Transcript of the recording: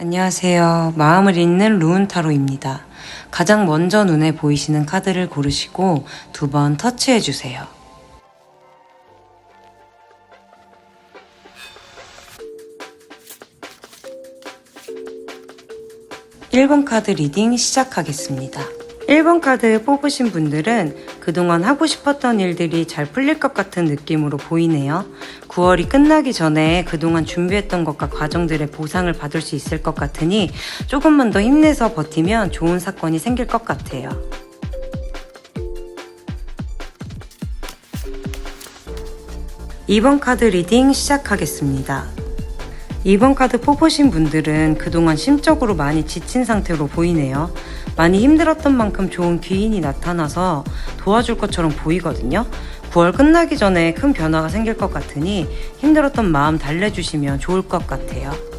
안녕하세요. 마음을 읽는 루운타로입니다. 가장 먼저 눈에 보이시는 카드를 고르시고 두 번 터치해 주세요. 1번 카드 리딩 시작하겠습니다. 1번 카드 뽑으신 분들은 그동안 하고 싶었던 일들이 잘 풀릴 것 같은 느낌으로 보이네요. 9월이 끝나기 전에 그동안 준비했던 것과 과정들의 보상을 받을 수 있을 것 같으니 조금만 더 힘내서 버티면 좋은 사건이 생길 것 같아요. 2번 카드 리딩 시작하겠습니다. 2번 카드 뽑으신 분들은 그동안 심적으로 많이 지친 상태로 보이네요. 많이 힘들었던 만큼 좋은 귀인이 나타나서 도와줄 것처럼 보이거든요. 9월 끝나기 전에 큰 변화가 생길 것 같으니 힘들었던 마음 달래주시면 좋을 것 같아요.